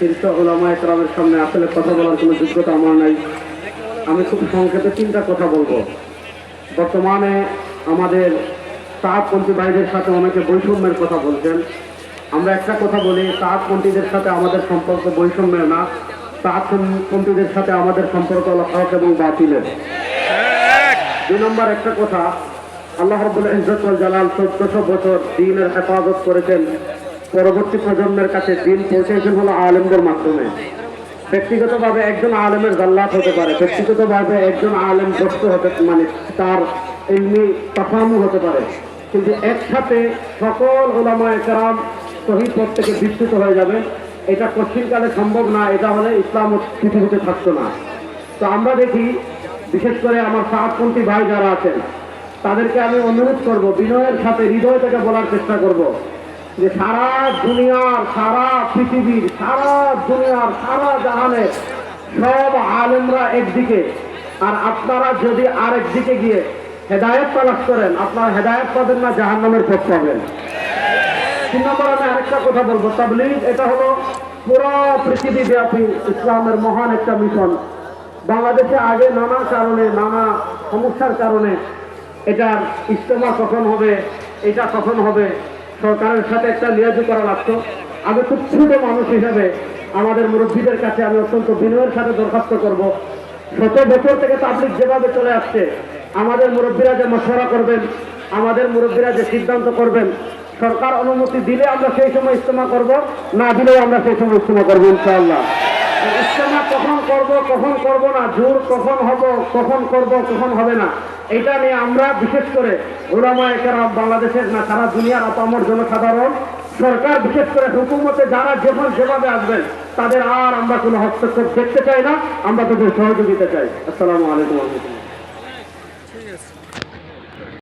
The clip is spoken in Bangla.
শীর্ষ ওলামা একরামের সামনে আসলে কথা বলার কোনো যোগ্যতা আমার নাই। আমি খুব সংক্ষেপে তিনটা কথা বলব। বর্তমানে আমাদের সাহাবপন্থী ভাইদের সাথে অনেকে বৈষম্যের কথা বলছেন। আমরা একটা কথা বলি সাহাবপন্থীদের সাথে আমাদের সম্পর্ক বৈষম্যের না। সাহাবপন্থীদের সাথে আমাদের সম্পর্ক হলো হক এবং বাতিলের। দুই নম্বর একটা কথা, আল্লাহ রবুল ইজ্জত ওয়াল জালাল চোদ্দশো বছর দিনের হেফাজত করেছেন। পরবর্তী প্রজন্মের কাছে দিন পৌঁছেছেন হলো আলেমদের মাধ্যমে। ব্যক্তিগতভাবে একজন আলেমের জাল্লাত হতে পারে, ব্যক্তিগতভাবে একজন আলেম গ্রস্ত হতে মানে তার এমনি তাফামু হতে পারে। কিন্তু একসাথে সকল ওলামা একরাম শহীদ পথ থেকে বিস্তৃত হয়ে যাবে। এটা কঠিনকালে সম্ভব না, এটা হলে ইসলাম পৃথিবীতে থাকতো না। তো আমরা দেখি, বিশেষ করে আমার সাতপন্থী ভাই যারা আছেন, তাদেরকে আমি অনুরোধ করব, বিনয়ের সাথে হৃদয় থেকে বলার চেষ্টা করব। যে সারা দুনিয়ার, সারা পৃথিবীর, সারা দুনিয়ার, সারা জাহানের সব আলেমরা একদিকে। আর আপনারা যদি আরেক দিকে গিয়ে হেদায়ত তালাশ করেন, আপনারা হেদায়ত পাবেন না, জাহান্নামের পথ পাবেন। তিন নম্বর আমি আরেকটা কথা বলব, তাবলিগ, এটা হলো পুরো পৃথিবী ব্যাপী ইসলামের মহান একটা মিশন। বাংলাদেশে আগে নানা কারণে, নানা সমস্যার কারণে এটার ইজতেমা কখন হবে, এটা কখন হবে সরকারের সাথে একটা লিয়াজু করা লাগতো। আমি খুব ছোট মানুষ হিসাবে আমাদের মুরব্বীদের কাছে আমি অত্যন্ত বিনয়ের সাথে দরখাস্ত করব। শত বছর থেকে তাবলিক যেভাবে চলে আসছে, আমাদের মুরব্বীরা যে মশলা করবেন, আমাদের মুরব্বীরা যে সিদ্ধান্ত করবেন, সরকার অনুমতি দিলে আমরা সেই সময় ইজতেমা করব, না দিলেও আমরা সেই সময় ইস্তেমা করব ইনশাআল্লাহ। করব, কখন করব না জোর কখন হব, কখন করব, কখন হবে না, এটা নিয়ে আমরা বিশেষ করে ওলামা একেরাম বাংলাদেশের না, সারা দুনিয়ার আপামর জনসাধারণ, সরকার বিশেষ করে হুকুমতে যারা যখন যেভাবে আসবেন, তাদের আর আমরা কোনো হস্তক্ষেপ দেখতে চাই না, আমরা তাদের সহযোগিতা চাই। আসসালামু আলাইকুম